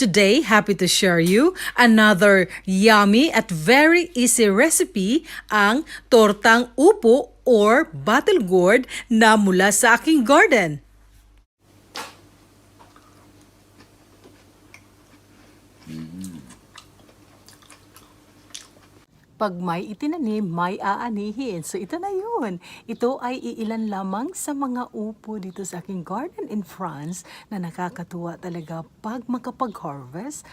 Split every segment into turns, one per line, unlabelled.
Today, happy to share you another yummy at very easy recipe, ang tortang upo or battle gourd na mula sa aking garden. Pag may itinanim, may aanihin. So ito na yun. Ito ay iilan lamang sa mga upo dito sa aking garden in France na nakakatuwa talaga pag makapag-harvest.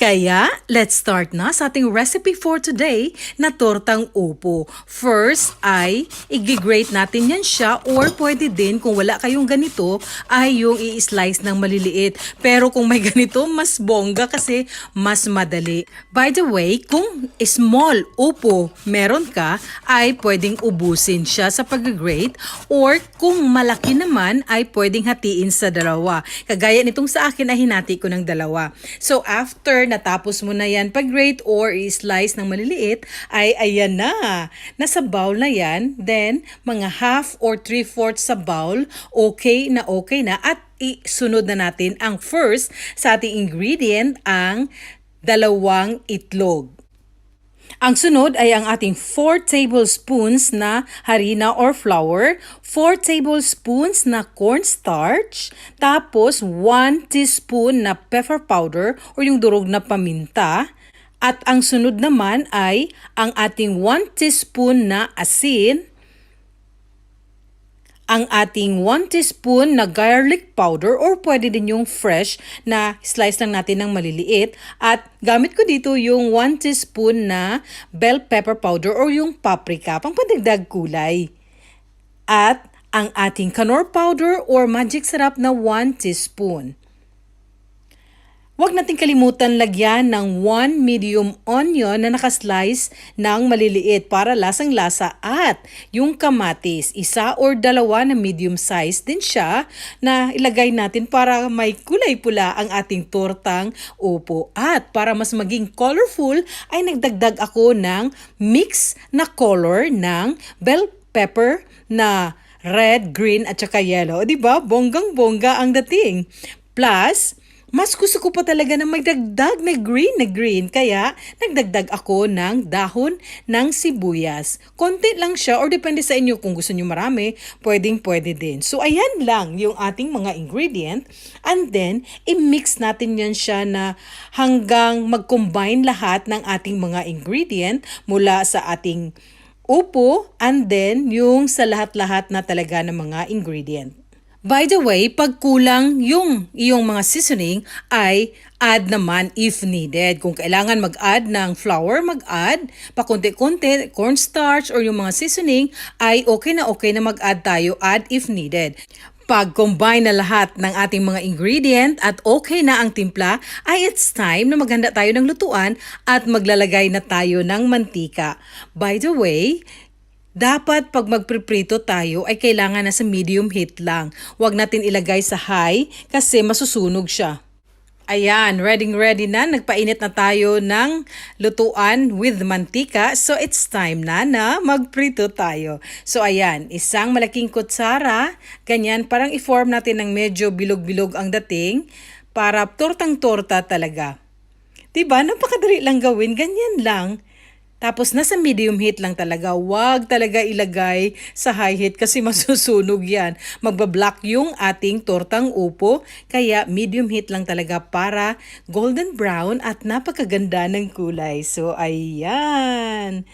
Kaya, let's start na sa ating recipe for today na tortang upo. First ay, i-grate natin yan siya or pwede din kung wala kayong ganito ay yung i-slice ng maliliit. Pero kung may ganito, mas bongga kasi mas madali. By the way, kung small upo meron ka, ay pwedeng ubusin siya sa pag-grate or kung malaki naman ay pwedeng hatiin sa dalawa. Kagaya nitong sa akin ay hinati ko ng dalawa. So after natapos mo na yan pag-grate or i-slice ng maliliit, ay ayan na. Nasa bowl na yan. Then, mga half or three-fourths sa bowl, okay na okay na. At isunod na natin ang first sa ating ingredient, ang dalawang itlog. Ang sunod ay ang ating 4 tablespoons na harina or flour, 4 tablespoons na cornstarch, tapos 1 teaspoon na pepper powder o yung durog na paminta, at ang sunod naman ay ang ating 1 teaspoon na asin, ang ating 1 teaspoon na garlic powder or pwede din yung fresh na slice lang natin ng maliliit. At gamit ko dito yung 1 teaspoon na bell pepper powder or yung paprika, pang pandagdag kulay. At ang ating kanor powder or magic sarap na 1 teaspoon. Huwag natin kalimutan lagyan ng 1 medium onion na nakaslice ng maliliit para lasang-lasa at yung kamatis, isa or dalawa na medium size din siya na ilagay natin para may kulay pula ang ating tortang upo. At para mas maging colorful ay nagdagdag ako ng mix na color ng bell pepper na red, green at saka yellow. 'Di ba? Bonggang-bongga ang dating. Plus, mas gusto ko pa talaga na magdagdag na green na green. Kaya, nagdagdag ako ng dahon ng sibuyas. Konti lang siya or depende sa inyo kung gusto nyo marami, pwedeng pwede din. So, ayan lang yung ating mga ingredient. And then, i-mix natin yan siya na hanggang mag-combine lahat ng ating mga ingredient mula sa ating upo and then yung sa lahat-lahat na talaga ng mga ingredient. By the way, pag kulang yung iyong mga seasoning ay add naman if needed. Kung kailangan mag-add ng flour, mag-add. Pakunti-kunti, cornstarch or yung mga seasoning ay okay na okay na mag-add tayo, add if needed. Pag combine na lahat ng ating mga ingredient at okay na ang timpla, ay it's time na maghanda tayo ng lutuan at maglalagay na tayo ng mantika. By the way, dapat pag magpriprito tayo ay kailangan na sa medium heat lang. Huwag natin ilagay sa high kasi masusunog siya. Ayan, ready ready na. Nagpainit na tayo ng lutuan with mantika. So it's time na na magprito tayo. So ayan, isang malaking kutsara. Ganyan, parang i-form natin ng medyo bilog-bilog ang dating para tortang-torta talaga. Diba? Napakadali lang gawin. Ganyan lang. Tapos nasa medium heat lang talaga. Huwag talaga ilagay sa high heat kasi masusunog yan. Magbablock yung ating tortang upo. Kaya medium heat lang talaga para golden brown at napakaganda ng kulay. So ayan.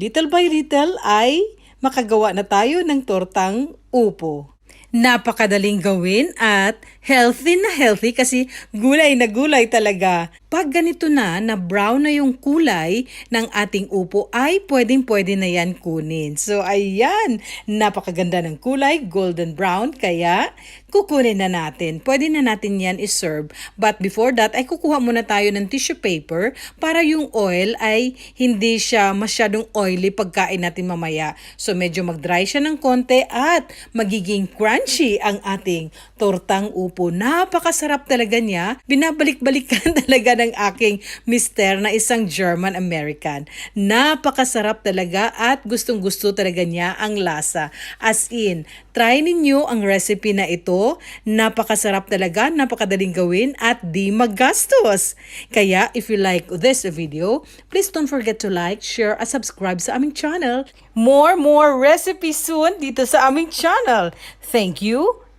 Little by little ay makagawa na tayo ng tortang upo. Napakadaling gawin at healthy na healthy kasi gulay na gulay talaga. Pag ganito na, na brown na yung kulay ng ating upo, ay pwedeng pwede na yan kunin. So ayan, napakaganda ng kulay, golden brown, kaya kukunin na natin. Pwede na natin yan iserve. But before that, ay kukuha muna tayo ng tissue paper para yung oil ay hindi siya masyadong oily pagkain natin mamaya. So medyo mag-dry siya ng konti at magiging crunchy ang ating tortang upo. Napakasarap talaga niya. Binabalik-balikan talaga ng aking mister na isang German-American. Napakasarap talaga at gustong-gusto talaga niya ang lasa. As in, try ninyo ang recipe na ito. Napakasarap talaga, napakadaling gawin at di magastos. Kaya if you like this video, please don't forget to like, share at subscribe sa aming channel. More, more recipes soon dito sa aming channel. Thank you